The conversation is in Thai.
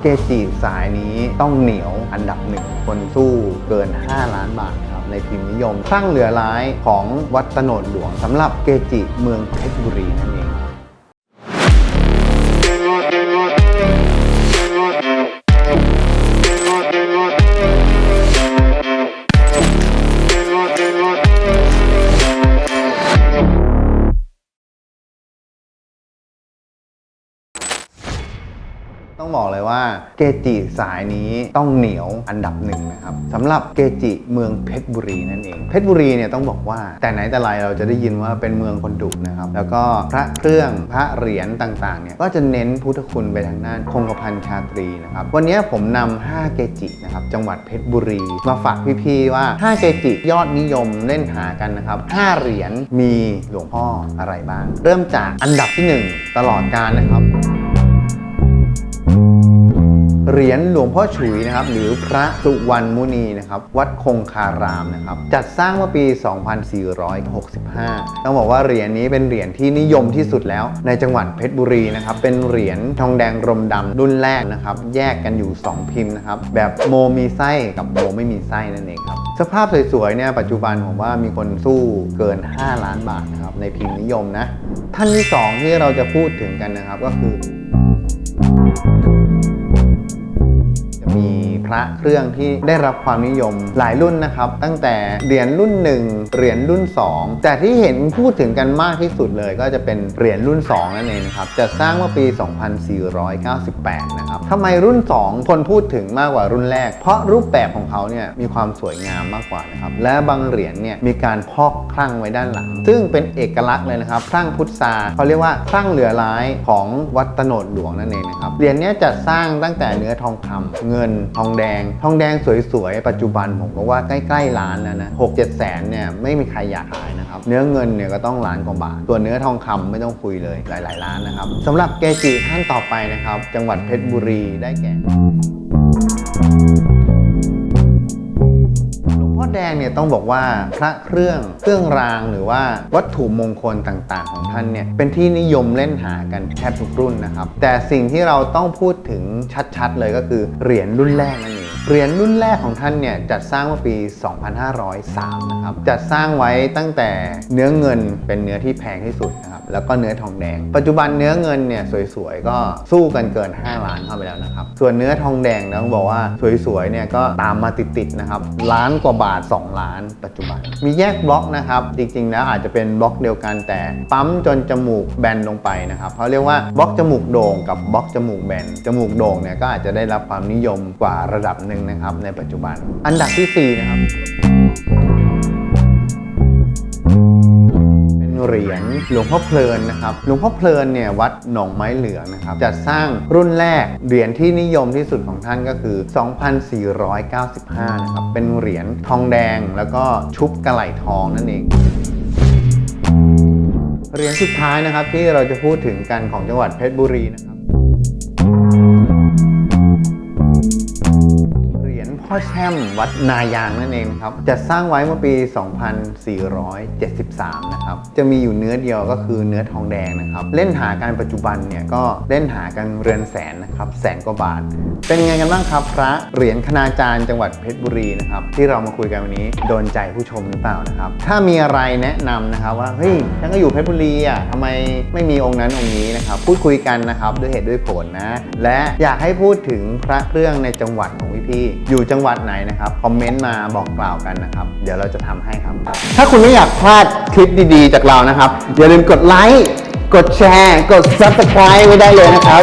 เกจิสายนี้ต้องเหนียวอันดับหนึ่งคนสู้เกิน 5 ล้านบาทครับในพิมพ์นิยม สร้างเหลือร้ายของวัดตนนดหลวงสำหรับเกจิเมืองเพชรบุรีนั่นเอง ต้องบอกเลยว่าเกจิสายนี้ต้องเหนียวอันดับหนึ่งนะครับสำหรับเกจิเมืองเพชรบุรีนั่นเอง เพชรบุรีเนี่ยต้องบอกว่าแต่ไหนแต่ไรเราจะได้ยินว่าเป็นเมืองคนดุนะครับแล้วก็พระเครื่องพระเหรียญต่างๆเนี่ยก็จะเน้นพุทธคุณไปทางด้านคงกระพันชาตรีนะครับวันนี้ผมนำ5เกจินะครับจังหวัดเพชรบุรี มาฝากพี่ๆว่า 5 เกจิยอดนิยมเล่นหากันนะครับ5เหรียญมีหลวงพ่ออะไรบ้าง เริ่มจากอันดับที่หนึ่งตลอดกาลนะครับ เหรียญหลวงพ่อฉุยนะครับหรือพระสุวรรณมุนีนะครับวัดคงคารามนะครับจัดสร้างเมื่อปี 2465 ต้องบอกว่าเหรียญนี้เป็นเหรียญที่นิยมที่สุดแล้ว ในจังหวัดเพชรบุรีนะครับเป็นเหรียญทองแดงรมดำรุ่นแรกนะครับแยกกันอยู่ 2 พิมพ์นะครับแบบโมมีไส้กับโมไม่มีไส้นั่นเองครับสภาพสวยๆเนี่ยปัจจุบันผมว่ามีคนสู้เกิน 5 ล้านบาทนะครับในพิมพ์นิยมนะท่านที่สองที่เราจะพูดถึงกันนะครับก็คือจะ มีพระเครื่องที่ได้รับความนิยมหลายรุ่นนะครับ ตั้งแต่เหรียญรุ่น 1 เหรียญรุ่น 2 แต่ที่เห็นพูดถึงกันมากที่สุดเลยก็จะเป็นเหรียญรุ่น 2 นั่นเองนะครับจะสร้างเมื่อปี 2498 นะครับทำไมรุ่น 2 คนพูดถึงมากกว่ารุ่นแรก เพราะรูปแบบของเขาเนี่ยมีความสวยงามมากกว่านะครับและบางเหรียญเนี่ยมีการพอกคลั่งไว้ด้านหลัง ซึ่งเป็นเอกลักษณ์เลยนะครับคลั่งพุทธาเขาเรียกว่าคลั่งเหลือร้ายของวัดตโนดหลวงนั่นเองนะครับเหรียญนี้จัดสร้างตั้งแต่เนื้อทองคำเงินทองแดง ทองแดงสวยๆ ปัจจุบันผมก็ว่าใกล้ๆล้านแล้วนะหกเจ็ดแสนเนี่ยไม่มีใครอยากขายนะครับเนื้อเงินเนี่ยก็ต้องล้านกว่าบาทตัวเนื้อทองคำไม่ต้องคุยเลยหลายๆล้านนะครับสำหรับเกจิท่านต่อไปนะครับ จังหวัดเพชรบุรีได้แก่ หลวงพ่อแดงเนี่ยต้องบอกว่าพระเครื่องเครื่องรางหรือว่าวัตถุมงคลต่างๆ ของท่านเนี่ยเป็นที่นิยมเล่นหากันแทบทุกรุ่นนะครับ แต่สิ่งที่เราต้องพูดถึงชัดๆ เลยก็คือเหรียญรุ่นแรกนั่นเองเหรียญรุ่นแรกของท่านเนี่ยจัดสร้างเมื่อปี 2503 นะครับจัดสร้างไว้ตั้งแต่เนื้อเงินเป็นเนื้อที่แพงที่สุดนะครับ แล้วก็เนื้อทองแดง ปัจจุบันเนื้อเงินเนี่ยสวยๆ ก็สู้กันเกิน 5 ล้านเข้าไปแล้วนะครับ ส่วนเนื้อทองแดงนะต้องบอกว่าสวยๆเนี่ยก็ตามมาติดๆนะครับล้านกว่าบาท 2 ล้าน ปัจจุบัน มีแยกบล็อกนะครับ จริงๆแล้วอาจจะเป็นบล็อกเดียวกันแต่ปั๊มจนจมูกแบนลงไปนะครับเขาเรียกว่าบล็อกจมูกโด่งกับบล็อกจมูกแบนจมูกโด่งเนี่ยก็อาจจะได้รับความนิยมกว่าระดับหนึ่งนะครับในปัจจุบัน อันดับที่สี่นะครับ รียญหลวงพ่อเพลินนะครับหลวงพ่อเพลินเนี่ยวัดหนองไม้เหลืองนะครับจัดสร้างรุ่นแรกเหรียญที่นิยมที่สุดของท่านก็คือ 2495 นะครับเป็นเหรียญทองแดงแล้วก็ชุบกระไหลทองนั่นเองเหรียญสุดท้ายนะครับที่เราจะพูดถึงกันของจังหวัดเพชรบุรีนะ พ่อแช่มวัดนายางนั่นเองนะครับจะสร้างไว้เมื่อปี 2473 นะครับ จะมีอยู่เนื้อเดียวก็คือเนื้อทองแดงนะครับ เล่นหากันปัจจุบันเนี่ยก็เล่นหากันเรือนแสนนะครับแสนกว่าบาท เป็นไงกันบ้างครับ พระเหรียญคณาจารย์จังหวัดเพชรบุรีนะครับที่เรามาคุยกันวันนี้โดนใจผู้ชมหรือเปล่านะครับถ้ามีอะไรแนะนำนะครับว่าเฮ้ยฉันก็อยู่เพชรบุรีอะทำไมไม่มีองค์นั้นองค์นี้นะครับพูดคุยกันนะครับด้วยเหตุด้วยผลนะ และอยากให้พูดถึงพระเครื่องในจังหวัดของพี่ๆอยู่จังงหวัดไหนนะครับ คอมเมนต์มาบอกกล่าวกันนะครับ เดี๋ยวเราจะทำให้ครับ ถ้าคุณไม่อยากพลาดคลิปดีๆ จากเรานะครับ อย่าลืมกดไลค์ กดแชร์ กด Subscribe ไว้ได้เลยนะครับ